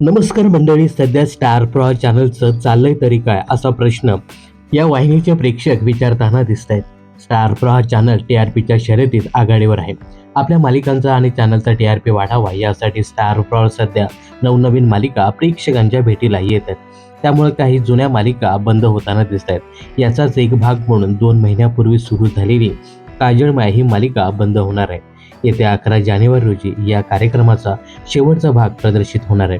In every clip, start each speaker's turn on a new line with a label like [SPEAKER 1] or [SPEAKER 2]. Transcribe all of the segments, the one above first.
[SPEAKER 1] नमस्कार मंडळी सध्या स्टार प्रॉ चॅनलचं चाललंय तरी काय असा प्रश्न या वाहिनीचे प्रेक्षक विचारताना दिसत आहेत स्टार प्रॉ चॅनल टी आर पीच्या शर्यतीत आघाडीवर आहे. आपल्या मालिकांचा आणि चॅनलचा टी आर पी वाढावा यासाठी स्टार प्रॉ सध्या नवनवीन मालिका प्रेक्षकांच्या भेटीला येत आहेत. त्यामुळे काही जुन्या मालिका बंद होताना दिसत आहेत याचाच एक भाग म्हणून दोन महिन्यापूर्वी सुरू झालेली काजळमाया ही मालिका बंद होणार आहे. येत्या अकरा जानेवारी रोजी या कार्यक्रमाचा शेवटचा भाग प्रदर्शित होणार आहे.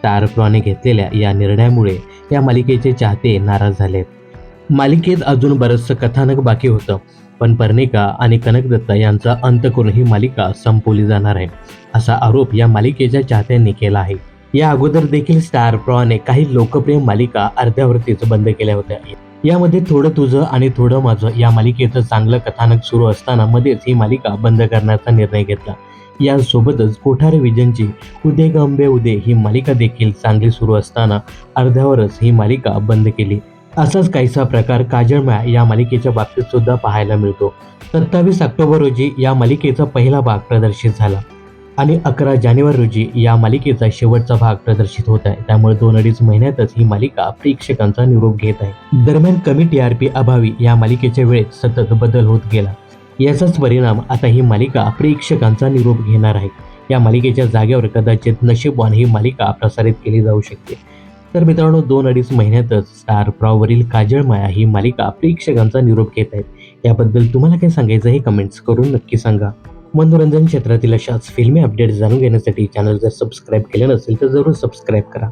[SPEAKER 1] स्टार प्रॉने घेतलेल्या या निर्णयामुळे या मालिकेचे चाहते नाराज झाले आहेत मालिकेत अजून बरंचसं कथानक बाकी होतं पण पर्णिका आणि कनक दत्ता यांचा अंत करून ही मालिका संपवली जाणार आहे असा आरोप या मालिकेच्या चाहत्यांनी केला आहे. या अगोदर देखील स्टार प्रॉने काही लोकप्रिय मालिका अर्ध्यावरतीच बंद केल्या होत्या. यामध्ये थोडं तुझं आणि थोडं माझं या मालिकेचं चांगलं कथानक सुरू असताना मध्येच ही मालिका बंद करण्याचा निर्णय घेतला. यासोबतच कोठारे विजनची उदे गंबे उदे ही मालिका देखील चांगली सुरू असताना अर्ध्यावरच ही मालिका बंद केली. असाच काहीसा प्रकार काजळमाया या मालिकेच्या बाबतीत सुद्धा पाहायला मिळतो. सत्तावीस ऑक्टोबर रोजी या मालिकेचा पहिला भाग प्रदर्शित झाला आणि अकरा जानेवारी रोजी या मालिकेचा शेवटचा भाग प्रदर्शित होत आहे. त्यामुळे दोन अडीच महिन्यातच ही मालिका प्रेक्षकांचा निरोप घेत आहे. दरम्यान कमी टी आर पी अभावी या मालिकेच्या वेळेत सतत बदल होत गेला. याचाच परिणाम आता ही मालिका प्रेक्षकांचा निरोप घेणार आहे. या मालिकेच्या जागेवर कदाचित नशीबवान ही मालिका प्रसारित केली जाऊ शकते. तर मित्रांनो दोन अडीच महिन्यातच स्टार प्रॉवरील काजळमाया ही मालिका प्रेक्षकांचा निरोप घेत आहेत. याबद्दल तुम्हाला काय सांगायचं हे कमेंट्स करून नक्की सांगा. मनोरंजन क्षेत्रातील अशाच फिल्मी अपडेट्स जाणून घेण्यासाठी चॅनल जर सबस्क्राईब केले नसेल तर जरूर सबस्क्राईब करा.